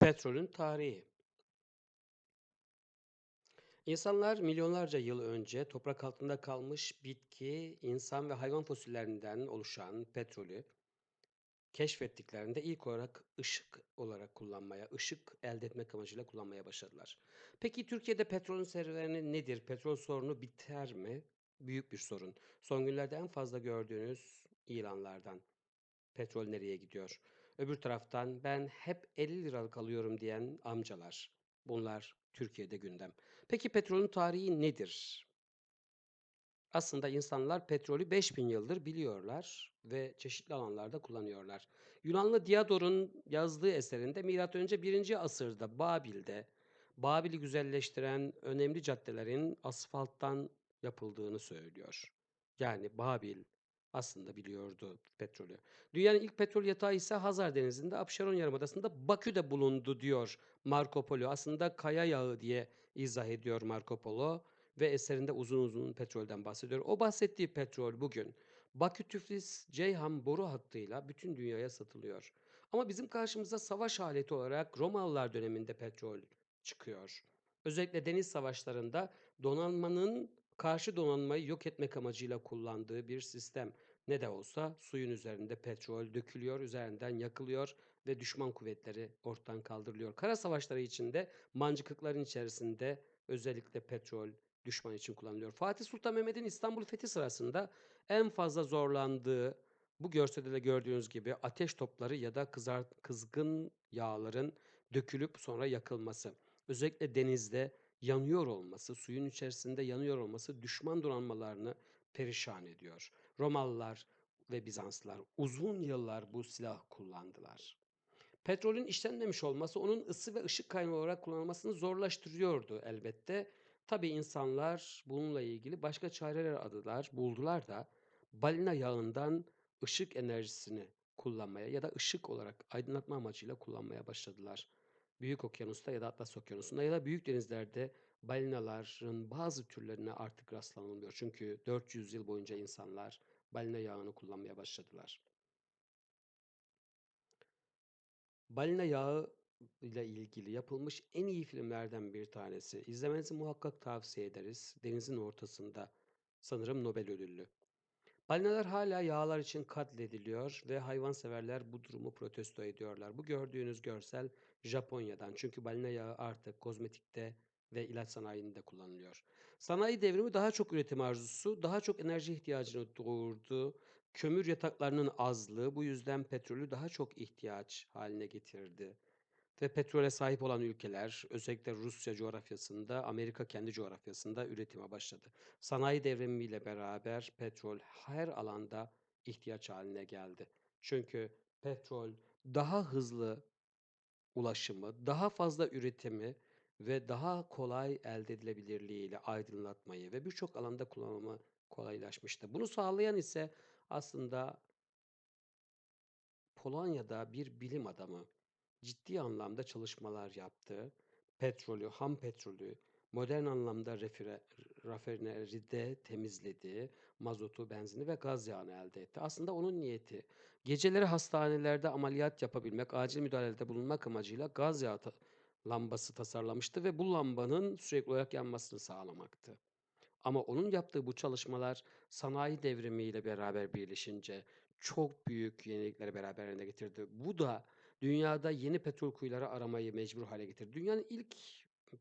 Petrolün tarihi. İnsanlar milyonlarca yıl önce toprak altında kalmış bitki, insan ve hayvan fosillerinden oluşan petrolü keşfettiklerinde ilk olarak ışık olarak kullanmaya, ışık elde etmek amacıyla kullanmaya başladılar. Peki Türkiye'de petrolün serüveni nedir? Petrol sorunu biter mi? Büyük bir sorun. Son günlerde en fazla gördüğünüz ilanlardan. Petrol nereye gidiyor? Öbür taraftan ben hep 50 liralık alıyorum diyen amcalar. Bunlar Türkiye'de gündem. Peki petrolün tarihi nedir? Aslında insanlar petrolü 5000 yıldır biliyorlar ve çeşitli alanlarda kullanıyorlar. Yunanlı Diodor'un yazdığı eserinde M.Ö. 1. asırda Babil'de Babil'i güzelleştiren önemli caddelerin asfalttan yapıldığını söylüyor. Yani Babil aslında biliyordu petrolü. Dünyanın ilk petrol yatağı ise Hazar Denizi'nde Apşeron Yarımadası'nda Bakü'de bulundu diyor Marco Polo. Aslında kaya yağı diye izah ediyor Marco Polo ve eserinde uzun uzun petrolden bahsediyor. O bahsettiği petrol bugün Bakü-Tiflis-Ceyhan boru hattıyla bütün dünyaya satılıyor. Ama bizim karşımıza savaş aleti olarak Romalılar döneminde petrol çıkıyor. Özellikle deniz savaşlarında donanmanın karşı donanmayı yok etmek amacıyla kullandığı bir sistem. Ne de olsa suyun üzerinde petrol dökülüyor, üzerinden yakılıyor ve düşman kuvvetleri ortadan kaldırılıyor. Kara savaşları içinde mancıklıkların içerisinde özellikle petrol düşman için kullanılıyor. Fatih Sultan Mehmet'in İstanbul fethi sırasında en fazla zorlandığı bu görselde de gördüğünüz gibi ateş topları ya da kızar, kızgın yağların dökülüp sonra yakılması. Özellikle denizde yanıyor olması, suyun içerisinde yanıyor olması düşman donanmalarını perişan ediyor. Romalılar ve Bizanslılar uzun yıllar bu silah kullandılar. Petrolün işlenmemiş olması onun ısı ve ışık kaynağı olarak kullanılmasını zorlaştırıyordu elbette. Tabii insanlar bununla ilgili başka çareler aradılar, buldular da balina yağından ışık enerjisini kullanmaya ya da ışık olarak aydınlatma amacıyla kullanmaya başladılar. Büyük Okyanus'ta ya da Atlas Okyanusu'nda ya da büyük denizlerde balinaların bazı türlerine artık rastlanılmıyor. Çünkü 400 yıl boyunca insanlar balina yağını kullanmaya başladılar. Balina yağı ile ilgili yapılmış en iyi filmlerden bir tanesi. İzlemenizi muhakkak tavsiye ederiz. Denizin ortasında sanırım Nobel ödüllü. Balinalar hala yağlar için katlediliyor ve hayvanseverler bu durumu protesto ediyorlar. Bu gördüğünüz görsel Japonya'dan. Çünkü balina yağı artık kozmetikte ve ilaç sanayinde kullanılıyor. Sanayi devrimi daha çok üretim arzusu, daha çok enerji ihtiyacını doğurdu. Kömür yataklarının azlığı bu yüzden petrolü daha çok ihtiyaç haline getirdi. Ve petrole sahip olan ülkeler, özellikle Rusya coğrafyasında, Amerika kendi coğrafyasında üretime başladı. Sanayi devrimiyle beraber petrol her alanda ihtiyaç haline geldi. Çünkü petrol daha hızlı ulaşımı, daha fazla üretimi ve daha kolay elde edilebilirliğiyle aydınlatmayı ve birçok alanda kullanımı kolaylaşmıştı. Bunu sağlayan ise aslında Polonya'da bir bilim adamı ciddi anlamda çalışmalar yaptı. Petrolü, ham petrolü modern anlamda refire, rafineride temizledi. Mazotu, benzini ve gaz yağını elde etti. Aslında onun niyeti geceleri hastanelerde ameliyat yapabilmek, acil müdahalede bulunmak amacıyla gaz yağı lambası tasarlamıştı ve bu lambanın sürekli olarak yanmasını sağlamaktı. Ama onun yaptığı bu çalışmalar sanayi devrimiyle beraber birleşince çok büyük yenilikleri beraberinde getirdi. Bu da dünyada yeni petrol kuyuları aramayı mecbur hale getirdi. Dünyanın ilk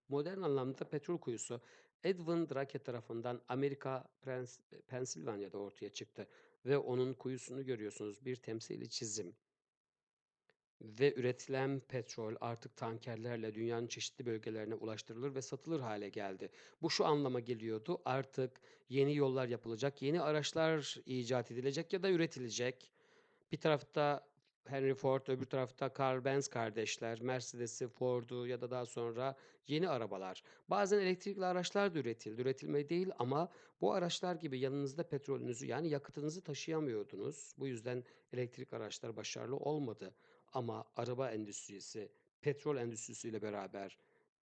modern anlamda petrol kuyusu Edwin Drake tarafından Amerika Prens- Pensilvanya'da ortaya çıktı ve onun kuyusunu görüyorsunuz bir temsili çizim. Ve üretilen petrol artık tankerlerle dünyanın çeşitli bölgelerine ulaştırılır ve satılır hale geldi. Bu şu anlama geliyordu: Artık yeni yollar yapılacak, yeni araçlar icat edilecek ya da üretilecek. Bir tarafta Henry Ford, öbür tarafta Carl Benz kardeşler, Mercedes'i, Ford'u ya da daha sonra yeni arabalar. Bazen elektrikli araçlar da üretildi. Üretilmedi değil ama bu araçlar gibi yanınızda petrolünüzü yani yakıtınızı taşıyamıyordunuz. Bu yüzden elektrik araçlar başarılı olmadı. Ama araba endüstrisi petrol endüstrisiyle beraber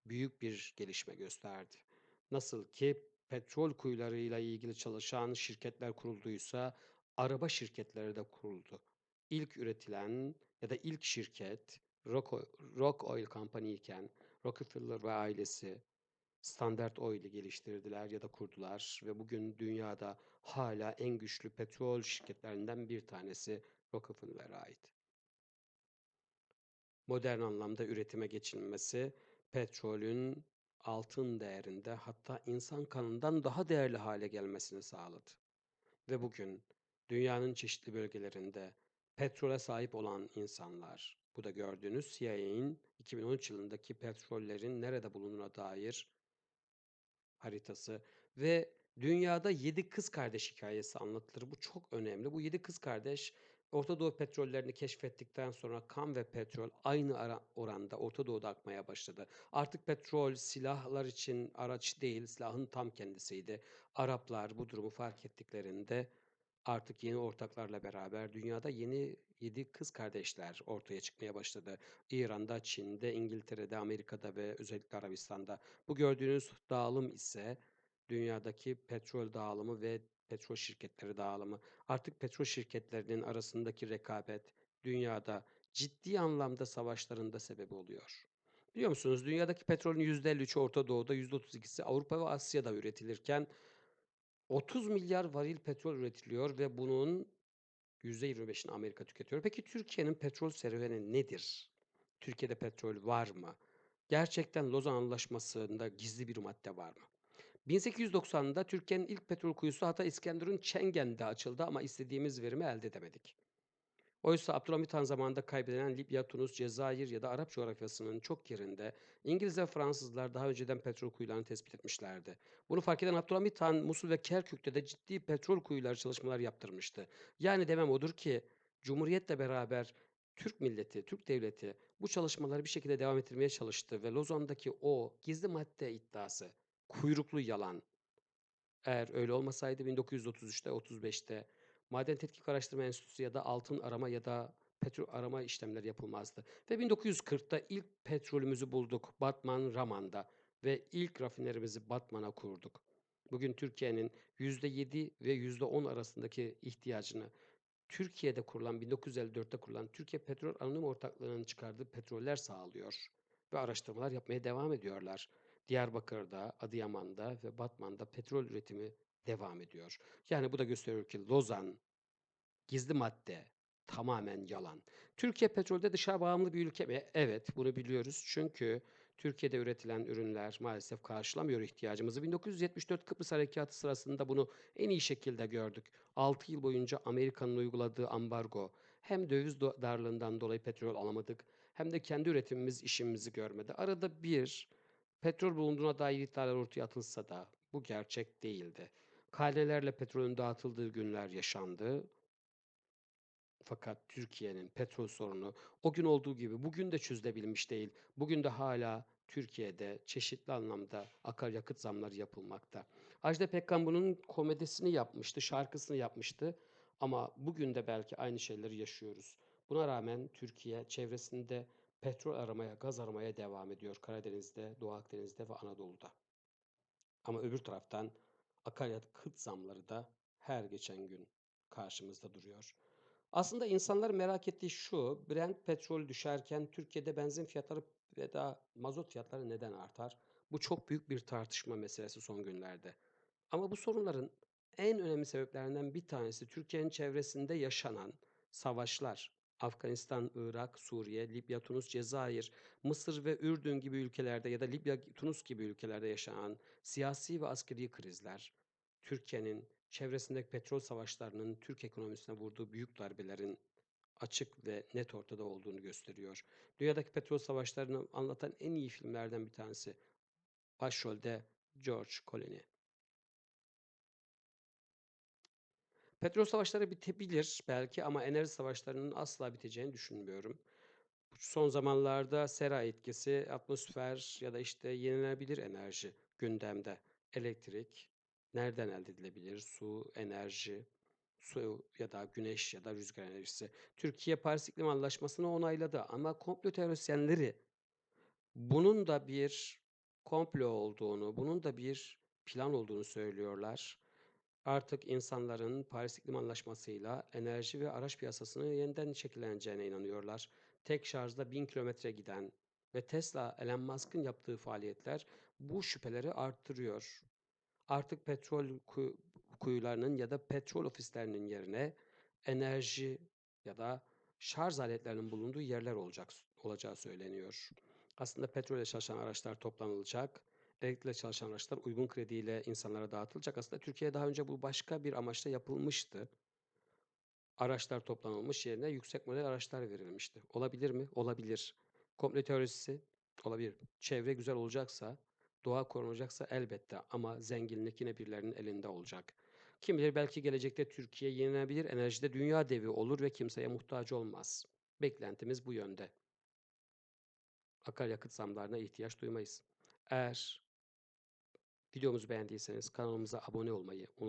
büyük bir gelişme gösterdi. Nasıl ki petrol kuyularıyla ilgili çalışan şirketler kurulduysa araba şirketleri de kuruldu. İlk üretilen ya da ilk şirket Rock Rock Oil Company iken Rockefeller ve ailesi Standard Oil'i geliştirdiler ya da kurdular ve bugün dünyada hala en güçlü petrol şirketlerinden bir tanesi Rockefeller'e ait. Modern anlamda üretime geçilmesi petrolün altın değerinde hatta insan kanından daha değerli hale gelmesini sağladı. Ve bugün dünyanın çeşitli bölgelerinde petrole sahip olan insanlar, bu da gördüğünüz CIA'nin 2013 yılındaki petrollerin nerede bulunduğuna dair haritası ve dünyada 7 kız kardeş hikayesi anlatılır. Bu çok önemli. Bu 7 kız kardeş Orta Doğu petrollerini keşfettikten sonra kan ve petrol aynı oranda Orta Doğu'da akmaya başladı. Artık petrol silahlar için araç değil, silahın tam kendisiydi. Araplar bu durumu fark ettiklerinde artık yeni ortaklarla beraber dünyada yeni 7 kız kardeşler ortaya çıkmaya başladı. İran'da, Çin'de, İngiltere'de, Amerika'da ve özellikle Arabistan'da. Bu gördüğünüz dağılım ise dünyadaki petrol dağılımı ve petrol şirketleri dağılımı. Artık petrol şirketlerinin arasındaki rekabet dünyada ciddi anlamda savaşların da sebebi oluyor. Biliyor musunuz dünyadaki petrolün %53'ü Orta Doğu'da, %32'si Avrupa ve Asya'da üretilirken 30 milyar varil petrol üretiliyor ve bunun %25'ini Amerika tüketiyor. Peki Türkiye'nin petrol serüveni nedir? Türkiye'de petrol var mı? Gerçekten Lozan Anlaşması'nda gizli bir madde var mı? 1890'da Türkiye'nin ilk petrol kuyusu Hatay İskenderun Çengen'de açıldı ama istediğimiz verimi elde edemedik. Oysa Abdülhamit Han zamanında kaybedilen Libya, Tunus, Cezayir ya da Arap coğrafyasının çok yerinde İngiliz ve Fransızlar daha önceden petrol kuyularını tespit etmişlerdi. Bunu fark eden Abdülhamit Han, Musul ve Kerkük'te de ciddi petrol kuyuları çalışmalar yaptırmıştı. Yani demem odur ki Cumhuriyet'le beraber Türk milleti, Türk devleti bu çalışmaları bir şekilde devam ettirmeye çalıştı ve Lozan'daki o gizli madde iddiası, kuyruklu yalan, eğer öyle olmasaydı 1933'te, 35'te Maden Tetkik Araştırma Enstitüsü ya da altın arama ya da petrol arama işlemleri yapılmazdı. Ve 1940'ta ilk petrolümüzü bulduk Batman Raman'da ve ilk rafinerimizi Batman'a kurduk. Bugün Türkiye'nin %7 ve %10 arasındaki ihtiyacını Türkiye'de kurulan 1954'te kurulan Türkiye Petrol Anonim Ortaklığı'nın çıkardığı petroller sağlıyor ve araştırmalar yapmaya devam ediyorlar. Diyarbakır'da, Adıyaman'da ve Batman'da petrol üretimi devam ediyor. Yani bu da gösteriyor ki Lozan gizli madde tamamen yalan. Türkiye petrolde dışa bağımlı bir ülke mi? Evet, bunu biliyoruz. Çünkü Türkiye'de üretilen ürünler maalesef karşılamıyor ihtiyacımızı. 1974 Kıbrıs Harekatı sırasında bunu en iyi şekilde gördük. 6 yıl boyunca Amerika'nın uyguladığı ambargo hem döviz darlığından dolayı petrol alamadık hem de kendi üretimimiz işimizi görmedi. Arada bir petrol bulunduğuna dair iddialar ortaya atılsa da bu gerçek değildi. Kalelerle petrolün dağıtıldığı günler yaşandı. Fakat Türkiye'nin petrol sorunu o gün olduğu gibi bugün de çözülebilmiş değil. Bugün de hala Türkiye'de çeşitli anlamda akaryakıt zamları yapılmakta. Ajda Pekkan bunun komedisini yapmıştı, şarkısını yapmıştı. Ama bugün de belki aynı şeyleri yaşıyoruz. Buna rağmen Türkiye çevresinde petrol aramaya, gaz aramaya devam ediyor. Karadeniz'de, Doğu Akdeniz'de ve Anadolu'da. Ama öbür taraftan akaryakıt zamları da her geçen gün karşımızda duruyor. Aslında insanlar merak ettiği şu, Brent petrol düşerken Türkiye'de benzin fiyatları ve da mazot fiyatları neden artar? Bu çok büyük bir tartışma meselesi son günlerde. Ama bu sorunların en önemli sebeplerinden bir tanesi Türkiye'nin çevresinde yaşanan savaşlar. Afganistan, Irak, Suriye, Libya, Tunus, Cezayir, Mısır ve Ürdün gibi ülkelerde ya da Libya, Tunus gibi ülkelerde yaşanan siyasi ve askeri krizler, Türkiye'nin çevresindeki petrol savaşlarının Türk ekonomisine vurduğu büyük darbelerin açık ve net ortada olduğunu gösteriyor. Dünyadaki petrol savaşlarını anlatan en iyi filmlerden bir tanesi. Başrolde George Clooney. Petrol savaşları bitebilir belki ama enerji savaşlarının asla biteceğini düşünmüyorum. Son zamanlarda sera etkisi, atmosfer ya da işte yenilenebilir enerji gündemde. Elektrik nereden elde edilebilir? Su, enerji, su ya da güneş ya da rüzgar enerjisi. Türkiye Paris İklim Anlaşması'nı onayladı ama komplo teorisyenleri bunun da bir komplo olduğunu, bunun da bir plan olduğunu söylüyorlar. Artık insanların Paris İklim Anlaşması'yla enerji ve araç piyasasını yeniden şekilleneceğine inanıyorlar. tek şarjda 1000 kilometre giden ve Tesla, Elon Musk'ın yaptığı faaliyetler bu şüpheleri arttırıyor. Artık petrol ku kuyularının ya da petrol ofislerinin yerine enerji ya da şarj aletlerinin bulunduğu yerler olacak olacağı söyleniyor. Aslında petrolle çalışan araçlar toplanılacak, elektrikle çalışan araçlar uygun krediyle insanlara dağıtılacak. Aslında Türkiye'de daha önce bu başka bir amaçla yapılmıştı. Araçlar toplanılmış, yerine yüksek model araçlar verilmişti. Olabilir mi? Olabilir. Komplo teorisi olabilir. Çevre güzel olacaksa, doğa korunacaksa elbette ama zenginlik yine birilerinin elinde olacak. Kim bilir belki gelecekte Türkiye yenilenebilir enerjide dünya devi olur ve kimseye muhtaç olmaz. Beklentimiz bu yönde. Akaryakıt zamlarına ihtiyaç duymayız. Eğer videomuzu beğendiyseniz kanalımıza abone olmayı